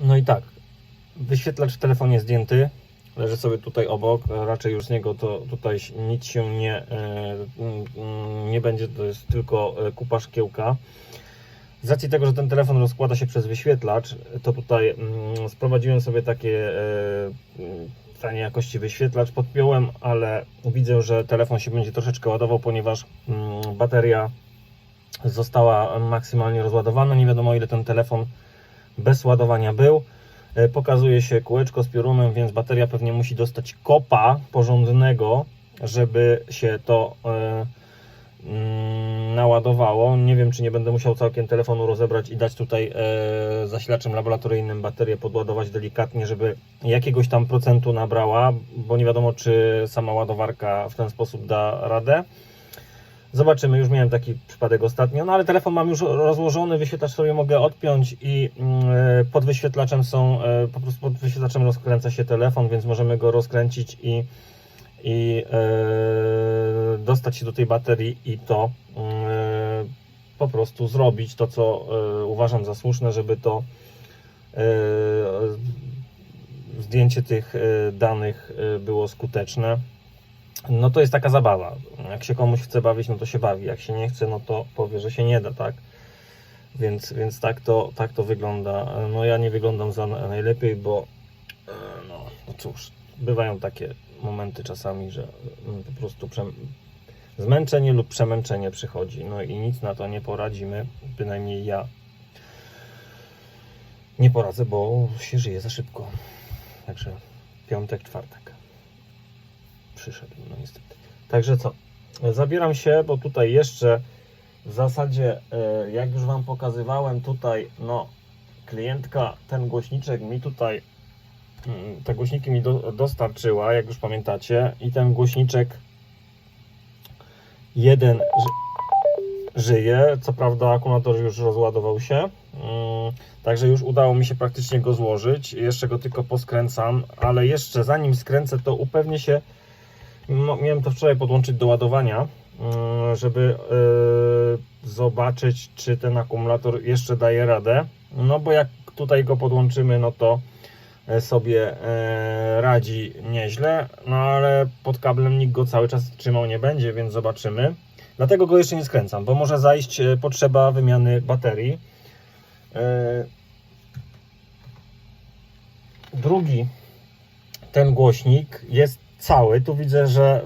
No i tak, wyświetlacz w telefonie zdjęty, leży sobie tutaj obok, raczej już z niego to tutaj nic się nie, e, mm, nie będzie, to jest tylko e, kupa szkiełka. Z racji tego, że ten telefon rozkłada się przez wyświetlacz, to tutaj mm, sprowadziłem sobie takie e, mm, taniej jakości wyświetlacz, podpiąłem, ale widzę, że telefon się będzie troszeczkę ładował, ponieważ bateria została maksymalnie rozładowana. Nie wiadomo ile ten telefon bez ładowania był. E, Pokazuje się kółeczko z piorunem, więc bateria pewnie musi dostać kopa porządnego, żeby się to e, mm, naładowało. Nie wiem, czy nie będę musiał całkiem telefonu rozebrać i dać tutaj e, zasilaczem laboratoryjnym baterię podładować delikatnie, żeby jakiegoś tam procentu nabrała, bo nie wiadomo, czy sama ładowarka w ten sposób da radę. Zobaczymy, już miałem taki przypadek ostatnio, no ale telefon mam już rozłożony, wyświetlacz sobie mogę odpiąć i mm, e, pod wyświetlaczem są, e, po prostu pod wyświetlaczem rozkręca się telefon, więc możemy go rozkręcić i, i e, dostać się do tej baterii i to mm, e, po prostu zrobić to, co e, uważam za słuszne, żeby to e, zdjęcie tych e, danych było skuteczne. No to jest taka zabawa. Jak się komuś chce bawić, no to się bawi. Jak się nie chce, no to powie, że się nie da, tak? Więc, więc tak, to, tak to wygląda. No ja nie wyglądam za na- najlepiej, bo e, no, no cóż, bywają takie momenty czasami, że mm, po prostu zmęczenie lub przemęczenie przychodzi. No i nic na to nie poradzimy. Bynajmniej ja nie poradzę, bo się żyje za szybko. Także piątek, czwartek przyszedł, no niestety. Także co? Zabieram się, bo tutaj jeszcze w zasadzie, e, jak już Wam pokazywałem, tutaj, no, klientka ten głośniczek mi tutaj, mm, te głośniki mi do, dostarczyła, jak już pamiętacie, i ten głośniczek jeden ży, żyje. Co prawda, akumulator już rozładował się. Mm, Także już udało mi się praktycznie go złożyć. Jeszcze go tylko poskręcam, ale jeszcze zanim skręcę, to upewnię się, miałem to wczoraj podłączyć do ładowania, mm, żeby yy, zobaczyć, czy ten akumulator jeszcze daje radę. No bo jak tutaj go podłączymy, no to e, sobie e, radzi nieźle, no ale pod kablem nikt go cały czas trzymał nie będzie, więc zobaczymy. Dlatego go jeszcze nie skręcam, bo może zajść e, potrzeba wymiany baterii. E, Drugi ten głośnik jest cały. Tu widzę, że